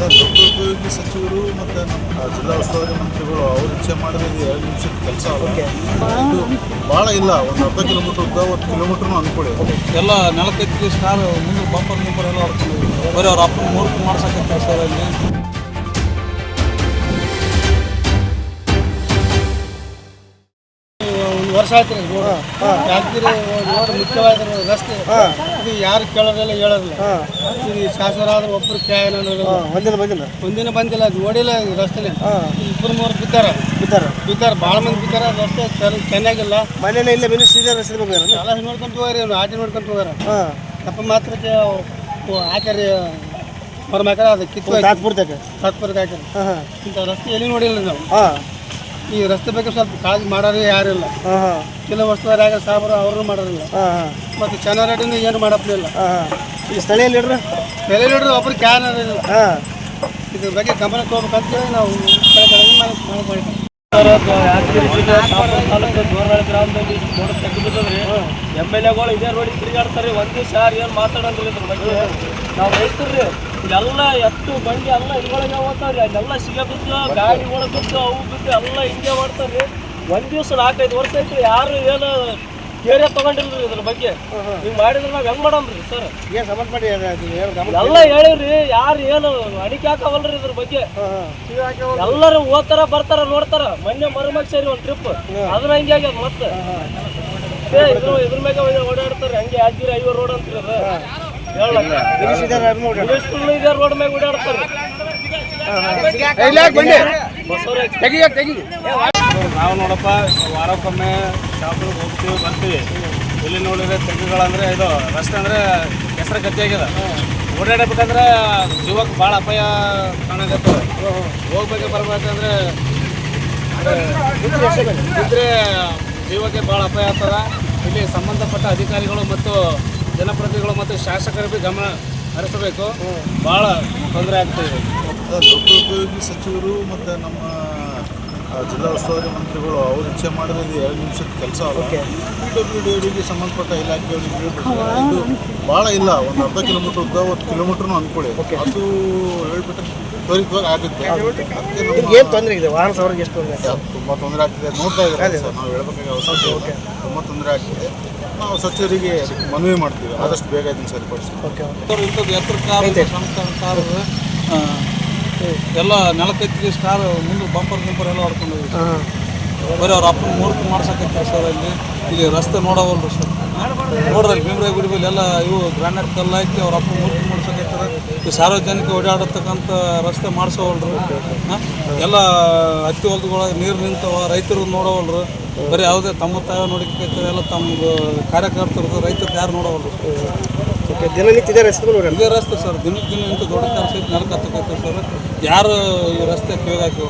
ಲೋಕೋಪಯೋಗಿ ಸಚಿವರು ಮತ್ತು ನಮ್ಮ ಜಿಲ್ಲಾ ಉಸ್ತುವಾರಿ ಮಂತ್ರಿಗಳು ಅವರು ಇಚ್ಛೆ ಮಾಡಿದ್ರೆ ಇದು ಎರಡು ನಿಮಿಷದ ಕೆಲಸ ಇದು ಭಾಳ ಇಲ್ಲ ಒಂದು ಅರ್ಧ ಕಿಲೋಮೀಟ್ರ್ ಉದ್ದ ಒಂದು ಕಿಲೋಮೀಟ್ರ್ನು ಅನ್ಕೊಳ್ಳಿ ಎಲ್ಲ ನೆಲಕ್ಕೆ ಸ್ಟಾರ್ ಮುಂದೆ ಬಂಪರ್ ಮುಂಪರ್ ಎಲ್ಲ ಹೊಡ್ಕೊಂಡು ಬರೀ ಅವ್ರ ಅಪ್ಪ ಮೂರ್ತಿ ಮಾಡ್ಸಕ್ಕೆ ಕೆಲಸ ವರ್ಷ ಆಯ್ತು ರೀ ರೋಡ್. ಯಾದಗಿರಿ ರೋಡ್ ಮುಖ್ಯವಾದ ರಸ್ತೆ ಇದು ಯಾರು ಕೇಳೋದಿಲ್ಲ ಹೇಳೋದಿಲ್ಲ. ಇದು ಶಾಸಕರಾದ್ರೆ ಒಬ್ಬರು ಒಬ್ರು ಅನ್ನೋದು. ಬಂದಿಲ್ಲ ಬಂದಿಲ್ಲ. ಒಂದಿನ ಬಂದಿಲ್ಲ ಅದು ನೋಡಿಲ್ಲ ಈ ರಸ್ತೆನೇ ಹಾಂ. ಇಬ್ಬರು ಮೂರು ಬಿದ್ದಾರ. ಬಿದ್ದಾರ. ಬಿದ್ದಾರ ಭಾಳ ಮಂದಿ ಬಿದ್ದಾರ ರಸ್ತೆ ಚೆನ್ನಾಗಿಲ್ಲ. ಮನೇಲೆ ಇಲ್ಲ ಮಿನಿಸ್ಟ್ರಿ ಸೀದಾ ಹೆಸರು ಬಂದಾರ ಎಲ್ಲ ನೋಡ್ಕೊಂಡು ಹೋಗ್ರಿ ಆಟಿ ನೋಡ್ಕೊಂತ ಹೋಗಾರ ಹಾಂ. ತಪ್ಪ ಮಾತ್ರ ಆಕರಿ ಅವ್ರ ಮಕ್ಕಳ ಅದು ಕಿತ್ತು ತಾತ್ಪುರದಾಗ ತತ್ಪರಕ್ಕೆ ಹಾಕ್ಯಾರ. ಹಾಂ ಹಾಂ. ಇಂಥ ರಸ್ತೆ ಎಲ್ಲಿ ನೋಡಿಲ್ಲ ನಾವು. ಹಾಂ. ಈ ರಸ್ತೆ ಬಗ್ಗೆ ಸ್ವಲ್ಪ ಕಾಳಜಿ ಮಾಡೋರು ಯಾರಿಲ್ಲ. ಇಲ್ಲ ಹಾಂ. ಕೆಲವು ವಸ್ತುವಾರ್ಯಾಗ ಸಾಬ್ರು ಅವರು ಮಾಡೋರಿಲ್ಲ ಹಾಂ ಹಾಂ. ಮತ್ತು ಚೆನ್ನಾರಡಿನೂ ಏನು ಮಾಡಪ್ಲಿಲ್ಲ ಈ ಸ್ಥಳೀಯ ಲೀಡ್ರು? ಸ್ಥಳೀಯ ಲೀಡ್ರು ಒಬ್ರು ಕ್ಯಾನ್ ಅನ್ನೋದಿಲ್ಲ ಹಾಂ. ಇದ್ರ ಬಗ್ಗೆ ಗಮನ ತಗೋಬೇಕಂತೇಳಿ ನಾವು ಎಂ ಎಲ್ ಎಗಳು ಇದೇ ರೋಡಿಗೆ ತಿರುಗಾಡ್ತಾರೆ. ಒಂದು ದಿವಸ ಯಾರು ಏನು ಮಾತಾಡೋದ್ರಿ ಇದ್ರ ಬಗ್ಗೆ. ನಾವು ರೈತರು ರೀ ಎಲ್ಲ ಎತ್ತು ಬಂಡಿ ಎಲ್ಲ ಇದ್ರೊಳಗೆ ಹೋಗ್ತಾವ್ರಿ. ಅಲ್ಲೆಲ್ಲ ಸಿಗ ಬಿದ್ದು ಗಾಡಿಗಳು ಬಿದ್ದು ಅವು ಬಿದ್ದು ಎಲ್ಲ ಹಿಂಗೆ ಮಾಡ್ತಾರ್ರಿ. ಒಂದು ದಿವಸ ನಾಲ್ಕೈದು ವರ್ಷ ಐತ್ರಿ ಯಾರು ಏನು ಕೇರೆ ತಗೊಂಡಿಲ್ರಿ ಇದ್ರ ಬಗ್ಗೆ. ಹಿಂಗ್ ಮಾಡಿದ್ರೆ ನಾವ್ ಹೆಂಗ್ ಮಾಡಮ್ರಿ ಸರ್? ಏನು ಸಮಸ್ಯೆ ಮಾಡಿ ಎಲ್ಲ ಹೇಳಿರಿ ಯಾರು ಏನು ಅಣಿಕೆ ಹಾಕವಲ್ರಿ ಇದ್ರ ಬಗ್ಗೆ. ಎಲ್ಲರೂ ಓದ್ತಾರ ಬರ್ತಾರ ನೋಡ್ತಾರ. ಮೊನ್ನೆ ಮರುಮಗ್ ಸೇರಿ ಒಂದ್ ಟ್ರಿಪ್ ಅದನ್ನ ಹಂಗೆ ಆಗ್ಯದ ಮತ್ತೆ. ಏ, ಇದ್ರ ಇದ್ರ ಮ್ಯಾಗ ಓಡಾ- ಓಡಾಡ್ತಾರೆ ಹಂಗೆ ಯಾದಗಿರಿ ಐವರು ರೋಡ್ ಅಂತೀರ ರೋಡ್ ಓಡಾಡ್ತಾರೆ ನಾವು ನೋಡಪ್ಪ, ವಾರಕ್ಕೊಮ್ಮೆ ಶಾಪ್ಗಳಿಗೆ ಹೋಗ್ತೀವಿ, ಬರ್ತೀವಿ. ಇಲ್ಲಿ ನೋಡಿದ್ರೆ ತೆಗ್ಗುಗಳಂದ್ರೆ ಇದು, ರಸ್ತೆ ಅಂದರೆ ಹೆಸರು ಗತಿಯಾಗಿದೆ ಓಡಾಡಬೇಕಂದ್ರೆ ಜೀವಕ್ಕೆ ಭಾಳ ಅಪಾಯ ಕಾಣಕತ್ತದ. ಹೋಗ್ಬೇಕು ಬರ್ಬೇಕಂದ್ರೆ ಇದ್ರೆ ಜೀವಕ್ಕೆ ಭಾಳ ಅಪಾಯ ಆಗ್ತದ. ಇಲ್ಲಿ ಸಂಬಂಧಪಟ್ಟ ಅಧಿಕಾರಿಗಳು ಮತ್ತು ಜನಪ್ರತಿನಿಧಿಗಳು ಮತ್ತು ಶಾಸಕರು ಬಿ ಗಮನ ಹರಿಸಬೇಕು. ಭಾಳ ತೊಂದರೆ ಆಗ್ತಾ ಲೋಕೋಪಯೋಗಿ ಸಚಿವರು ಮತ್ತು ನಮ್ಮ ಜಿಲ್ಲಾ ಉಸ್ತುವಾರಿ ಮಂತ್ರಿಗಳು ಅವರು ಇಚ್ಛೆ ಮಾಡಿದ್ರೆ ಇದು ಎರಡು ನಿಮಿಷದ ಕೆಲಸ ಅಲ್ಲ. ಪಿ ಡಬ್ಲ್ಯೂ ಡಿ ಅವರಿಗೆ ಸಂಬಂಧಪಟ್ಟ ಇಲಾಖೆಯವರಿಗೆ ಹೇಳ್ಬಿಟ್ರೆ ಇದು ಭಾಳ ಇಲ್ಲ ಒಂದು ಅರ್ಧ ಕಿಲೋಮೀಟರ್ ಉದ್ದ ಒಂದು ಕಿಲೋಮೀಟರ್ನು ಅಂದ್ಕೊಳ್ಳಿ ಅದು ಹೇಳ್ಬಿಟ್ರೆ ತ್ವರಿತವಾಗಿ ಆಗುತ್ತೆ. ಏನು ತೊಂದರೆ ಇದೆ? ವಾಹನ ಸವಾರಿಗೆ ಎಷ್ಟು ತೊಂದರೆ ತುಂಬ ತೊಂದರೆ ಆಗ್ತಿದೆ. ನೋಡ್ತಾ ಇದ್ದಾರೆ ಸರ್. ನಾವು ಹೇಳ್ಬೇಕಾಗಿ ಅವಶ್ಯಕತೆ ಓಕೆ ತುಂಬ ತೊಂದರೆ ಆಗ್ತಿದೆ. ನಾವು ಸಚಿವರಿಗೆ ಅದಕ್ಕೆ ಮನವಿ ಮಾಡ್ತೀವಿ. ಆದಷ್ಟು ಬೇಗ ಇದನ್ನು ಸರಿಪಡಿಸ್ತೀವಿ. ಓಕೆ ಇಂಥದ್ದು ಎತ್ತರ ಕಾರ್ ಸಣ್ಣ ಕಾರು ಆ, ಎಲ್ಲ ನೆಲಕ್ಕೆ ಸ್ಟಾರ್ ಮುಂದೆ ಬಂಪರ್ ಗಿಂಪರ್ ಎಲ್ಲ ಹೊಡ್ಕೊಂಡು ಬರೀ ಅವ್ರ ಅಪ್ಪನ ಮೂರ್ತಿ ಮಾಡ್ಸಕ್ಕೆ ಸರ್ ಅಲ್ಲಿ. ಇಲ್ಲಿ ರಸ್ತೆ ನೋಡವಲ್ರಿ ಸರ್ ನೋಡ್ರಿ ಭೀಮರಾಯ ಗುಡಿ ಮೇಲೆ ಎಲ್ಲ ಇವು ಗ್ರಾನೈಟ್ ಕಲ್ಲು ಹಾಕಿ ಅವ್ರ ಅಪ್ಪನ ಮೂರ್ತಿ ಮಾಡ್ಸಕತ್ತಾರ. ಈ ಸಾರ್ವಜನಿಕ ಓಡಾಡತಕ್ಕಂಥ ರಸ್ತೆ ಮಾಡಿಸೋವಲ್ರು. ಎಲ್ಲ ಹತ್ತಿ ಹೊಲದೊಳಗೆ ನೀರು ನಿಂತವ ರೈತರು ನೋಡವಲ್ರು. ಬರೀ ಯಾವುದೇ ತಮ್ಮ ತಾವ ನೋಡಿಕೈತಾರೆ ಎಲ್ಲ ತಮ್ಮ ಕಾರ್ಯಕರ್ತರದ್ದು ರೈತರು ಯಾರು ನೋಡವಲ್ರು? ದಿನನಿತ್ಯ ರಸ್ತೆ ನೋಡಿ ಇದೇ ರಸ್ತೆ ಸರ್, ದಿನಕ್ಕೆ ದಿನ ಇಂಥ ದೊಡ್ಡ ಕೆಲಸ ಐತೆ ನೆಲಕ್ಕೆ ಹತ್ತಕೈತೆ ಸರ್, ಯಾರು ಈ ರಸ್ತೆ ಕೇಳಾಕಿ